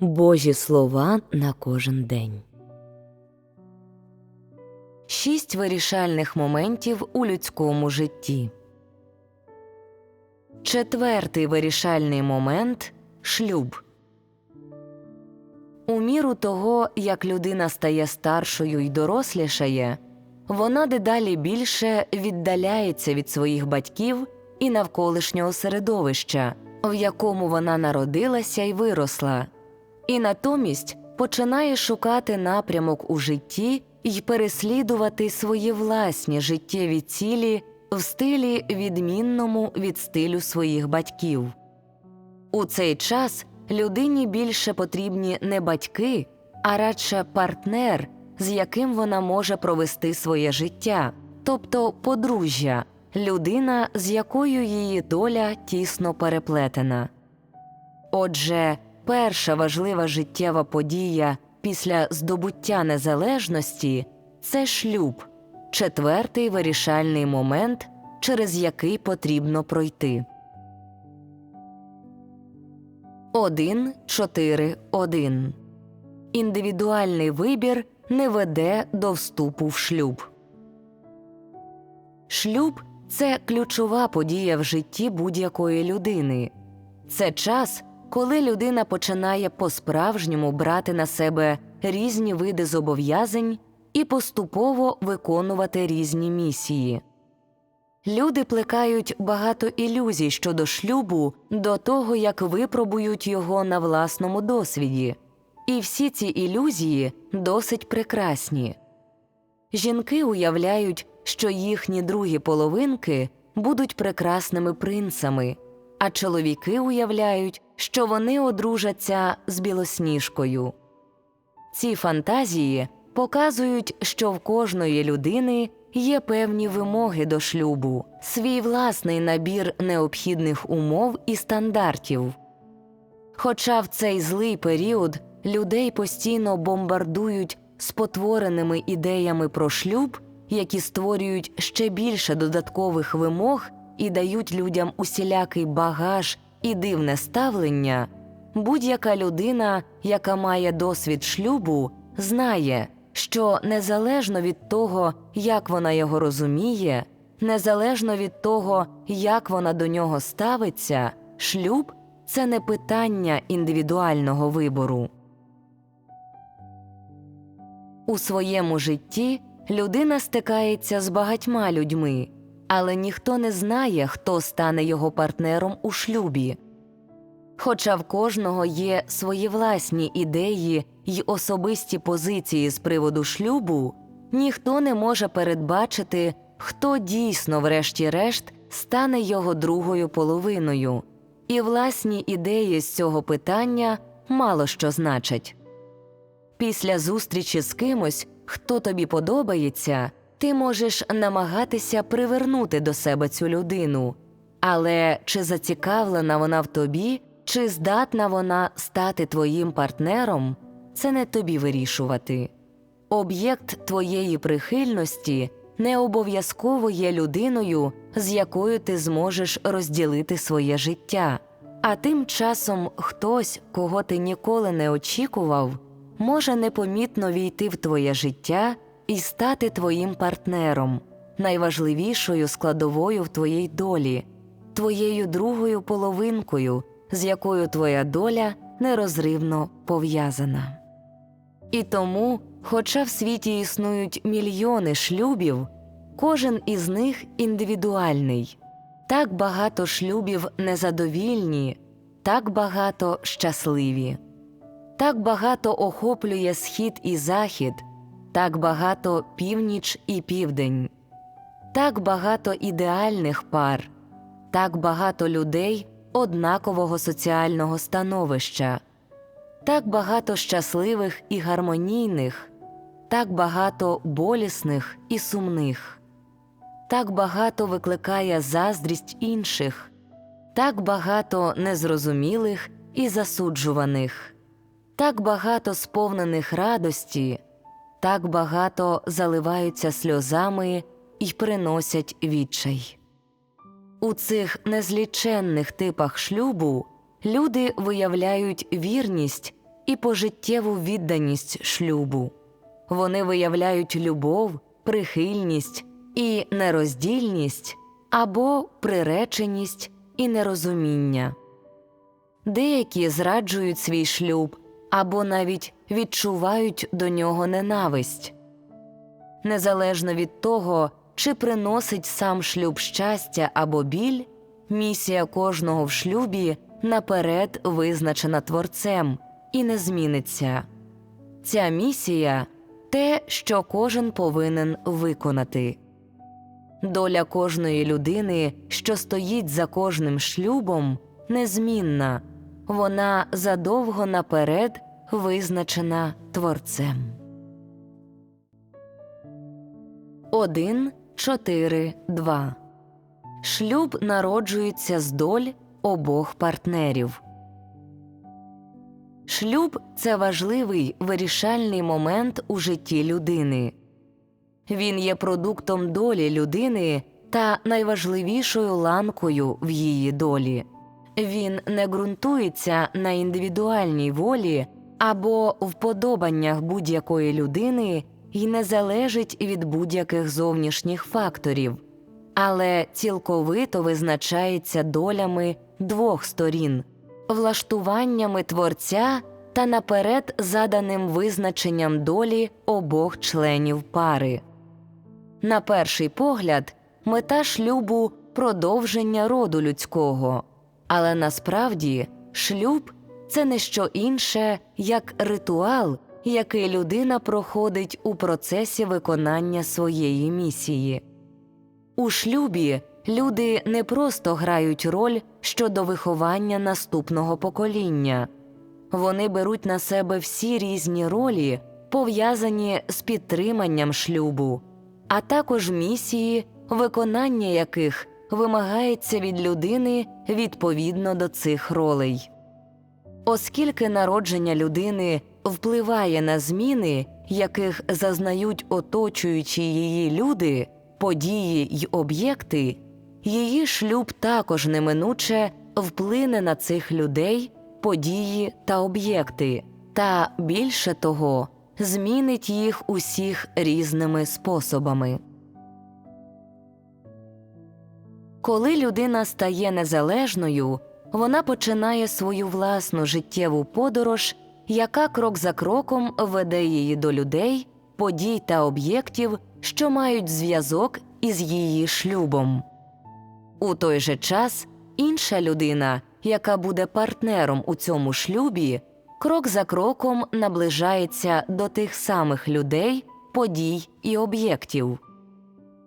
Божі слова на кожен день. Шість вирішальних моментів у людському житті. Четвертий вирішальний момент шлюб. У міру того, як людина стає старшою й дорослішає, вона дедалі більше віддаляється від своїх батьків і навколишнього середовища, в якому вона народилася й виросла, і натомість починає шукати напрямок у житті й переслідувати свої власні життєві цілі в стилі, відмінному від стилю своїх батьків. У цей час людині більше потрібні не батьки, а радше партнер, з яким вона може провести своє життя, тобто подружжя, людина, з якою її доля тісно переплетена. Отже, перша важлива життєва подія після здобуття незалежності це шлюб, четвертий вирішальний момент, через який потрібно пройти. 1.4.1 Індивідуальний вибір не веде до вступу в шлюб. Шлюб це ключова подія в житті будь-якої людини. Це час, коли людина починає по-справжньому брати на себе різні види зобов'язань і поступово виконувати різні місії. Люди плекають багато ілюзій щодо шлюбу до того, як випробують його на власному досвіді, і всі ці ілюзії досить прекрасні. Жінки уявляють, що їхні другі половинки будуть прекрасними принцами, а чоловіки уявляють, що вони одружаться з білосніжкою. Ці фантазії показують, що в кожної людини є певні вимоги до шлюбу, свій власний набір необхідних умов і стандартів. Хоча в цей злий період людей постійно бомбардують спотвореними ідеями про шлюб, які створюють ще більше додаткових вимог і дають людям усілякий багаж і дивне ставлення, будь-яка людина, яка має досвід шлюбу, знає, що незалежно від того, як вона його розуміє, незалежно від того, як вона до нього ставиться, шлюб це не питання індивідуального вибору. У своєму житті людина стикається з багатьма людьми, але ніхто не знає, хто стане його партнером у шлюбі. Хоча в кожного є свої власні ідеї й особисті позиції з приводу шлюбу, ніхто не може передбачити, хто дійсно, врешті-решт, стане його другою половиною, і власні ідеї з цього питання мало що значать. Після зустрічі з кимось, хто тобі подобається, ти можеш намагатися привернути до себе цю людину, але чи зацікавлена вона в тобі, чи здатна вона стати твоїм партнером, це не тобі вирішувати. Об'єкт твоєї прихильності не обов'язково є людиною, з якою ти зможеш розділити своє життя, а тим часом хтось, кого ти ніколи не очікував, може непомітно війти в твоє життя і стати твоїм партнером, найважливішою складовою в твоїй долі, твоєю другою половинкою, з якою твоя доля нерозривно пов'язана. І тому, хоча в світі існують мільйони шлюбів, кожен із них індивідуальний, так багато шлюбів незадовільні, так багато щасливі, так багато охоплює схід і захід, так багато північ і південь, так багато ідеальних пар, так багато людей однакового соціального становища. Так багато щасливих і гармонійних, так багато болісних і сумних, так багато викликає заздрість інших, так багато незрозумілих і засуджуваних, так багато сповнених радості, так багато заливаються сльозами і приносять відчай. У цих незліченних типах шлюбу люди виявляють вірність і пожиттєву відданість шлюбу. Вони виявляють любов, прихильність і нероздільність або приреченість і нерозуміння. Деякі зраджують свій шлюб або навіть відчувають до нього ненависть. Незалежно від того, чи приносить сам шлюб щастя або біль, місія кожного в шлюбі наперед визначена творцем і не зміниться. Ця місія те, що кожен повинен виконати. Доля кожної людини, що стоїть за кожним шлюбом, незмінна, вона задовго наперед визначена творцем. 1, 4, 2 Шлюб народжується з доль обох партнерів. Шлюб це важливий вирішальний момент у житті людини. Він є продуктом долі людини та найважливішою ланкою в її долі. Він не ґрунтується на індивідуальній волі або вподобаннях будь-якої людини і не залежить від будь-яких зовнішніх факторів, але цілковито визначається долями двох сторін, влаштуваннями творця та наперед заданим визначенням долі обох членів пари. На перший погляд, мета шлюбу продовження роду людського, але насправді шлюб це не що інше, як ритуал, який людина проходить у процесі виконання своєї місії. У шлюбі люди не просто грають роль щодо виховання наступного покоління, вони беруть на себе всі різні ролі, пов'язані з підтриманням шлюбу, а також місії, виконання яких вимагається від людини відповідно до цих ролей. Оскільки народження людини впливає на зміни, яких зазнають оточуючі її люди, події й об'єкти, її шлюб також неминуче вплине на цих людей, події та об'єкти, та більше того, змінить їх усіх різними способами. Коли людина стає незалежною, вона починає свою власну життєву подорож, яка крок за кроком веде її до людей, подій та об'єктів, що мають зв'язок із її шлюбом. У той же час інша людина, яка буде партнером у цьому шлюбі, крок за кроком наближається до тих самих людей, подій і об'єктів.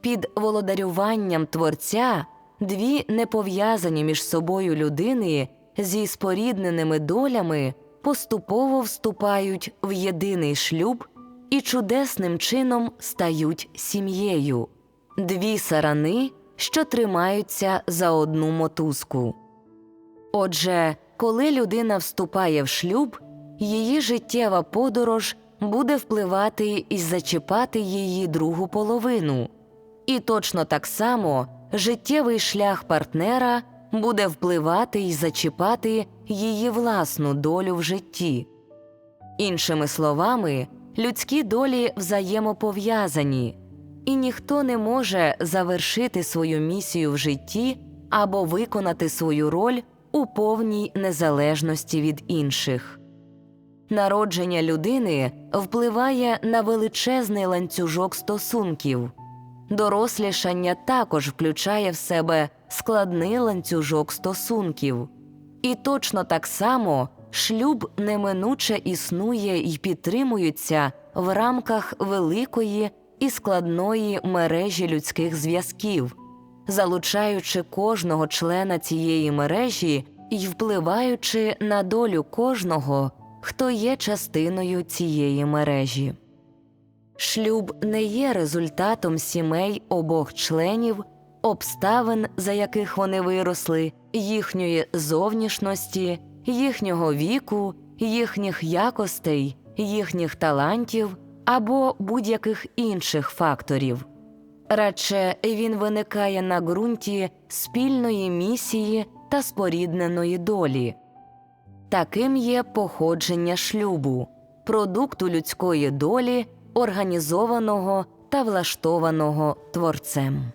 Під володарюванням творця дві непов'язані між собою людини зі спорідненими долями поступово вступають в єдиний шлюб і чудесним чином стають сім'єю, дві сарани, що тримаються за одну мотузку. Отже, коли людина вступає в шлюб, її життєва подорож буде впливати і зачіпати її другу половину, і точно так само життєвий шлях партнера буде впливати і зачіпати її власну долю в житті. Іншими словами, людські долі взаємопов'язані, і ніхто не може завершити свою місію в житті або виконати свою роль у повній незалежності від інших. Народження людини впливає на величезний ланцюжок стосунків. Дорослішання також включає в себе складний ланцюжок стосунків, і точно так само шлюб неминуче існує і підтримується в рамках великої і складної мережі людських зв'язків, залучаючи кожного члена цієї мережі і впливаючи на долю кожного, хто є частиною цієї мережі. Шлюб не є результатом сімей обох членів, обставин, за яких вони виросли, їхньої зовнішності, їхнього віку, їхніх якостей, їхніх талантів або будь-яких інших факторів. Радше він виникає на ґрунті спільної місії та спорідненої долі. Таким є походження шлюбу, продукту людської долі, організованого та влаштованого творцем.